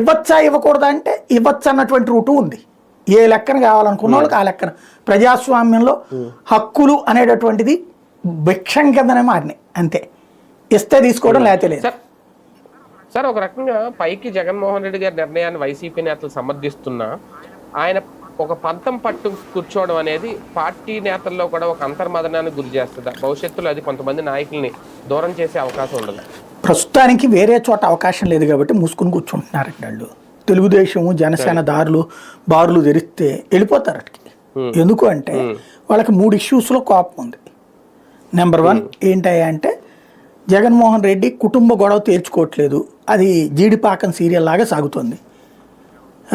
ఇవ్వచ్చా ఇవ్వకూడదా అంటే ఇవ్వచ్చు అన్నటువంటి రూటు ఉంది. ఏ లెక్కన కావాలనుకున్న వాళ్ళకి ఆ లెక్కన. ప్రజాస్వామ్యంలో హక్కులు అనేటటువంటిది భిక్షం కిందనే మారినాయి. అంతే. ఇస్తే తీసుకోవడం లేకపోతే లేదు. సార్ సార్ ఒక రకంగా పైకి జగన్మోహన్ రెడ్డి గారి నిర్ణయాన్ని వైసీపీ నేతలు సమర్థిస్తున్నా ఆయన ఒక పంతం పట్టు కూర్చోవడం అనేది పార్టీ నేతల్లో కూడా ఒక అంతర్మదనానికి గురి చేస్తుంది? భవిష్యత్తులో అది కొంతమంది నాయకుల్ని దూరం చేసే అవకాశం ఉండదు. ప్రస్తుతానికి వేరే చోట అవకాశం లేదు కాబట్టి మూసుకుని కూర్చుంటున్నారండి వాళ్ళు. తెలుగుదేశం జనసేన దారులు బారులు తెరిస్తే వెళ్ళిపోతారు అటుకి ఎందుకు అంటే వాళ్ళకి మూడు ఇష్యూస్లో కోపం ఉంది. నెంబర్ వన్ ఏంటయ్యా అంటే జగన్మోహన్ రెడ్డి కుటుంబ గొడవ తేల్చుకోవట్లేదు అది జీడిపాకం సీరియల్ లాగా సాగుతుంది.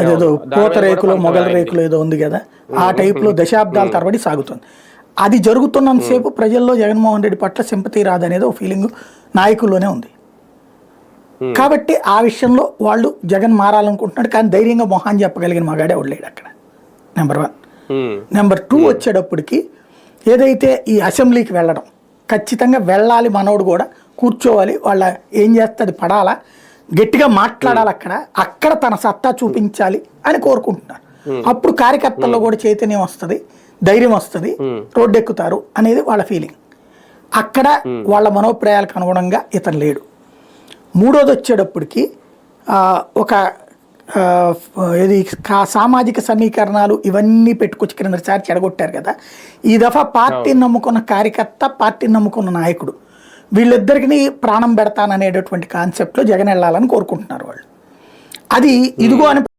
అదేదో పూత రేకులో మొగల. రేకులు ఏదో ఉంది కదా. ఆ టైప్లో దశాబ్దాల తరబడి సాగుతుంది. అది జరుగుతున్నంతసేపు ప్రజల్లో జగన్మోహన్ రెడ్డి పట్ల సింపతి రాదనేది ఒక ఫీలింగ్ నాయకుల్లోనే ఉంది. కాబట్టి ఆ విషయంలో వాళ్ళు జగన్ మారాలనుకుంటున్నాడు కానీ ధైర్యంగా మొహాన్ చెప్పగలిగిన మగాడే ఉండలేడు అక్కడ. నెంబర్ వన్ నెంబర్ టూ వచ్చేటప్పటికి ఏదైతే ఈ అసెంబ్లీకి వెళ్ళడం ఖచ్చితంగా వెళ్ళాలి మనోడు కూడా కూర్చోవాలి వాళ్ళ ఏం చేస్తే అది పడాలా గట్టిగా మాట్లాడాలి అక్కడ అక్కడ తన సత్తా చూపించాలి అని కోరుకుంటున్నారు. అప్పుడు కార్యకర్తల్లో కూడా చైతన్యం వస్తుంది ధైర్యం వస్తుంది రోడ్డు ఎక్కుతారు అనేది వాళ్ళ ఫీలింగ్ అక్కడ వాళ్ళ మనోప్రాయాలకు అనుగుణంగా ఇతను లేడు. మూడోది వచ్చేటప్పటికి ఒక ఇది కా- సామాజిక సమీకరణాలు ఇవన్నీ పెట్టుకొచ్చి క్రిందసారి చెడగొట్టారు కదా. ఈ దఫా పార్టీని నమ్ముకున్న కార్యకర్త పార్టీని నమ్ముకున్న నాయకుడు. వీళ్ళిద్దరికి ప్రాణం పెడతాననేటటువంటి కాన్సెప్ట్లో జగన్ వెళ్ళాలని కోరుకుంటున్నారు వాళ్ళు. అది ఇదిగో అని